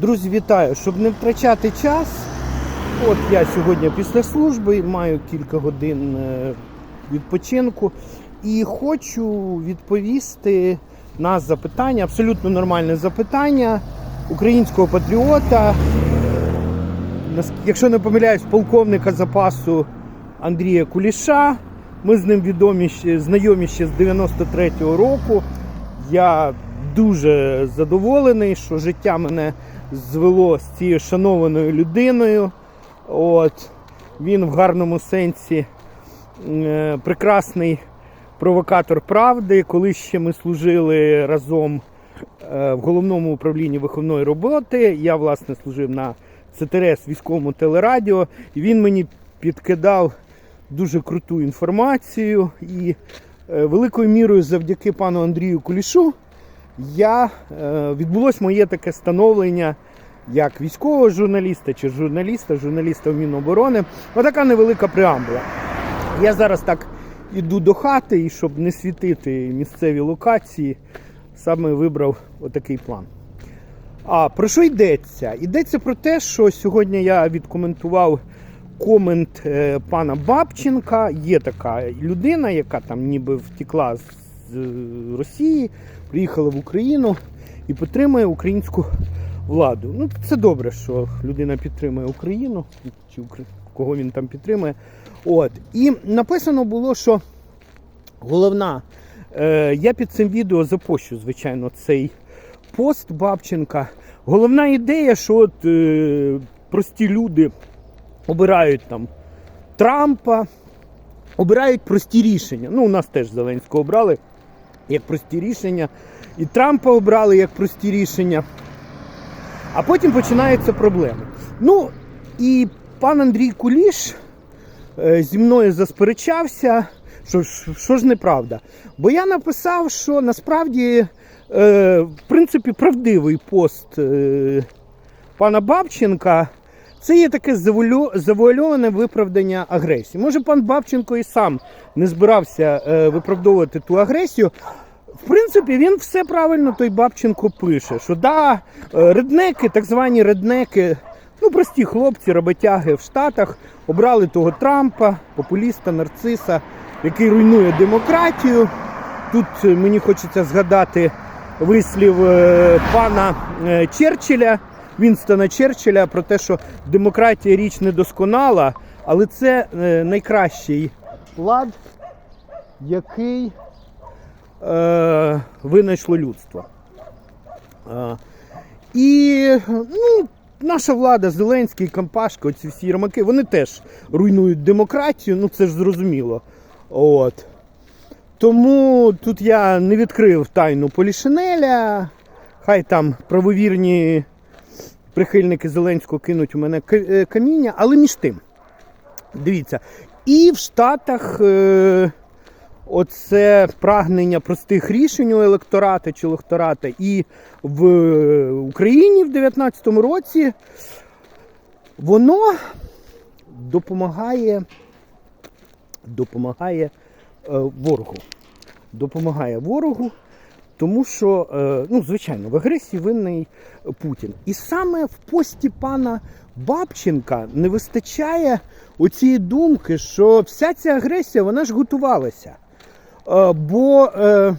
Друзі, вітаю! Щоб не втрачати час, от я сьогодні після служби маю кілька годин е, відпочинку і хочу відповісти на запитання, абсолютно нормальне запитання українського патріота, якщо не помиляюсь, полковника запасу Андрія Куліша. Ми з ним відомі знайомі ще з 93-го року. Я дуже задоволений, що життя мене звело з цією шанованою людиною. От. Він в гарному сенсі е, прекрасний провокатор правди. Коли ще ми служили разом е, в головному управлінні виховної роботи, я власне служив на ЦТРС військовому телерадіо, і він мені підкидав дуже круту інформацію. І е, великою мірою завдяки пану Андрію Кулішу я е, відбулось моє таке становлення як військового журналіста чи журналіста, журналіста в Міноборони. Отака невелика преамбула. Я зараз так іду до хати, і щоб не світити місцеві локації, саме вибрав отакий план. А про що йдеться? Йдеться про те, що сьогодні я відкоментував комент е, пана Бабченка. Є така людина, яка там ніби втекла з з Росії, приїхала в Україну і підтримує українську владу. Ну, це добре, що людина підтримує Україну, чи кого він там підтримує. От. І написано було, що головна, е, я під цим відео запощу, звичайно, цей пост Бабченка. Головна ідея, що от е, прості люди обирають там Трампа, обирають прості рішення. Ну, у нас теж Зеленського обрали як прості рішення, і Трампа обрали як прості рішення. А потім починаються проблеми. Ну, і пан Андрій Куліш е, зі мною засперечався, що, що ж неправда. Бо я написав, що насправді, е, в принципі, правдивий пост е, пана Бабченка. Це є таке завуальо- завуальоване виправдання агресії. Може, пан Бабченко і сам не збирався е, виправдовувати ту агресію. В принципі, він все правильно той Бабченко пише, що да, е, реднеки, так звані реднеки, ну прості хлопці, роботяги в Штатах, обрали того Трампа, популіста, нарциса, який руйнує демократію. Тут е, мені хочеться згадати вислів пана Черчилля, Вінстона Черчилля, про те, що демократія річ недосконала, але це е, найкращий лад, який е, винайшло людство. Е, і ну, наша влада, Зеленський, Кампашко, ці всі єрмаки, вони теж руйнують демократію, ну це ж зрозуміло. От. Тому тут я не відкрив тайну Полішинеля. Хай там правовірні прихильники Зеленського кинуть у мене е, каміння, але між тим. Дивіться, і в Штатах е, оце прагнення простих рішень у електората чи електората, і в Україні в 2019 році воно допомагає, допомагає е, ворогу. Допомагає ворогу, тому що, е, ну, звичайно, в агресії винний Путін. І саме в пості пана Бабченка не вистачає оцієї думки, що вся ця агресія вона ж готувалася. Е, бо е,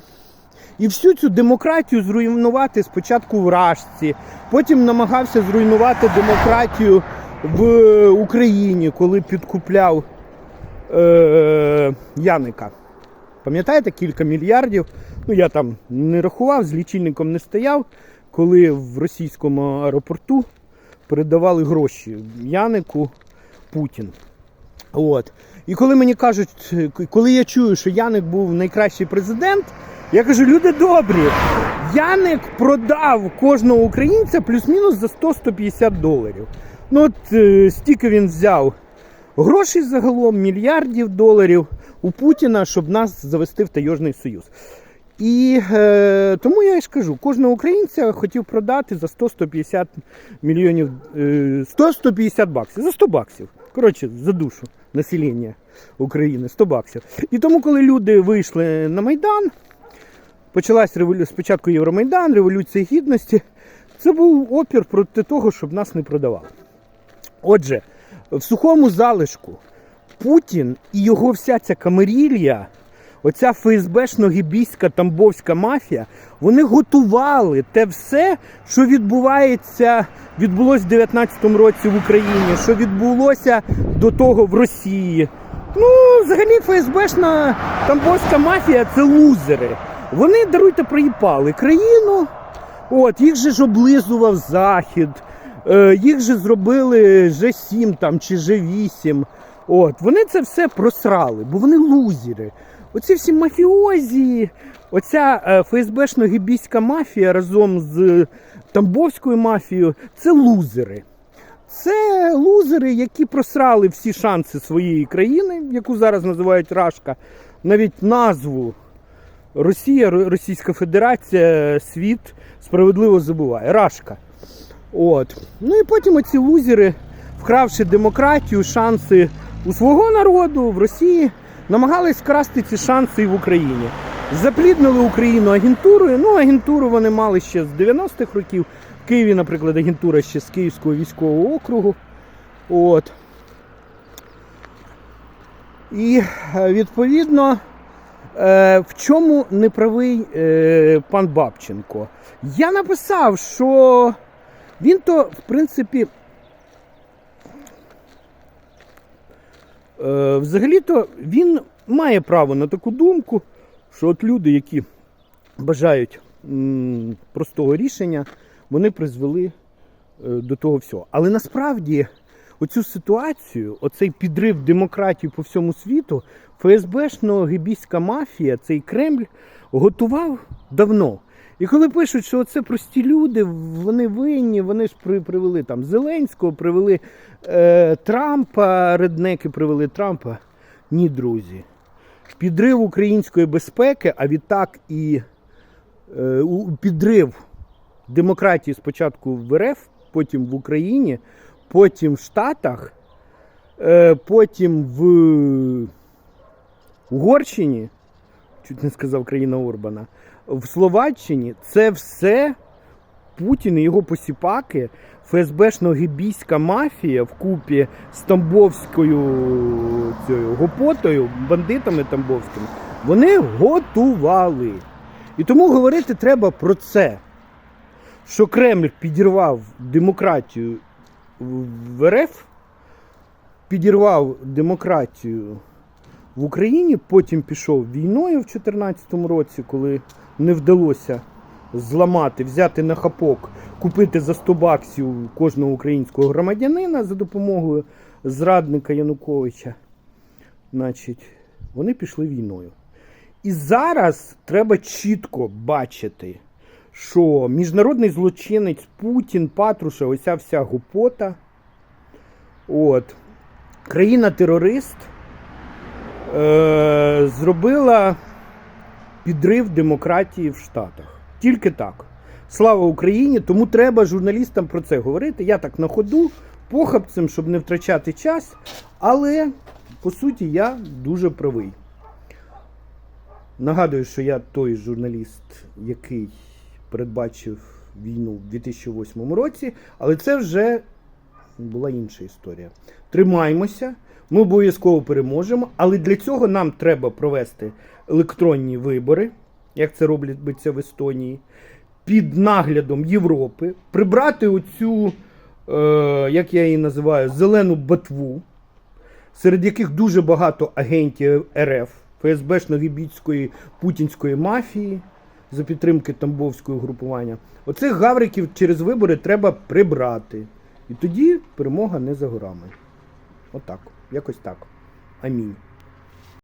і всю цю демократію зруйнувати спочатку в Рашці, потім намагався зруйнувати демократію в Україні, коли підкупляв е, Яника. Пам'ятаєте, кілька мільярдів. Ну, я там не рахував, з лічильником не стояв, коли в російському аеропорту передавали гроші Янику Путін. От. І коли мені кажуть, коли я чую, що Яник був найкращий президент, я кажу, люди добрі, Яник продав кожного українця плюс-мінус за 100-150 доларів. Ну от е, стільки він взяв грошей загалом, мільярдів доларів у Путіна, щоб нас завести в Тайожний Союз. І е, тому я ж кажу, кожного українця хотів продати за 100-150 мільйонів, е, 100-150 баксів, за 100 баксів. Коротше, за душу населення України, 100 баксів. І тому, коли люди вийшли на Майдан, почалась револю... спочатку Євромайдан, Революція Гідності, Це був опір проти того, щоб нас не продавали. Отже, в сухому залишку Путін і його вся ця камерілія, оця ФСБшно-гібійська тамбовська мафія, вони готували те все, що відбувається, відбулося в 19-му році в Україні, що відбулося до того в Росії. Ну, взагалі, ФСБшна тамбовська мафія це лузери. Вони даруйте проїпали країну. От, їх же ж облизував Захід, їх же зробили Ж7 там чи Ж8. От, вони це все просрали, бо вони лузери. Оці всі мафіозі, оця е, ФСБшно-гібійська мафія разом з Тамбовською мафією це лузери. Це лузери, які просрали всі шанси своєї країни, яку зараз називають Рашка, навіть назву Росія, Російська Федерація, світ справедливо забуває. Рашка. От. Ну і потім оці лузери, вкравши демократію, шанси у свого народу в Росії, намагались вкрасти ці шанси і в Україні. Запліднили Україну агентурою. Ну, агентуру вони мали ще з 90-х років. В Києві, наприклад, агентура ще з Київського військового округу. От. І е, відповідно, е, в чому неправий е, пан Бабченко? Я написав, що він то, в принципі, е, взагалі-то він має право на таку думку, що от люди, які бажають простого рішення, вони призвели е, до того всього. Але насправді оцю ситуацію, оцей підрив демократії по всьому світу, ФСБшно-гибійська мафія, цей Кремль готував давно. І коли пишуть, що це прості люди, вони винні, вони ж привели там Зеленського, привели е, Трампа, реднеки привели Трампа. Ні, друзі. Підрив української безпеки, а відтак і е, підрив демократії спочатку в РФ, потім в Україні, потім в Штатах, е, потім в Угорщині, чуть не сказав країна Орбана, в Словаччині це все Путін і його посіпаки, ФСБшно-гібійська мафія вкупі з Тамбовською цією гопотою, бандитами тамбовськими, вони готували. І тому говорити треба про це, що Кремль підірвав демократію в РФ, підірвав демократію в Україні, потім пішов війною в 2014 році, коли не вдалося зламати, взяти на хапок, купити за 100 баксів кожного українського громадянина за допомогою зрадника Януковича. Значить, вони пішли війною. І зараз треба чітко бачити, що міжнародний злочинець Путін, Патруша, ось ця вся гупота, от, країна-терорист е, зробила підрив демократії в Штатах. Тільки так. Слава Україні! Тому треба журналістам про це говорити. Я так на ходу, похабцем, щоб не втрачати час. Але по суті я дуже правий. Нагадую, що я той журналіст, який передбачив війну в 2008 році, але це вже була інша історія. Тримаймося, ми обов'язково переможемо, але для цього нам треба провести електронні вибори, як це робиться в Естонії, під наглядом Європи, прибрати оцю, е, як я її називаю, зелену ботву, серед яких дуже багато агентів РФ, ФСБшно-гібітської путінської мафії за підтримки Тамбовського групування. Оцих гавриків через вибори треба прибрати. І тоді перемога не за горами. Отак. Якось так. Амінь.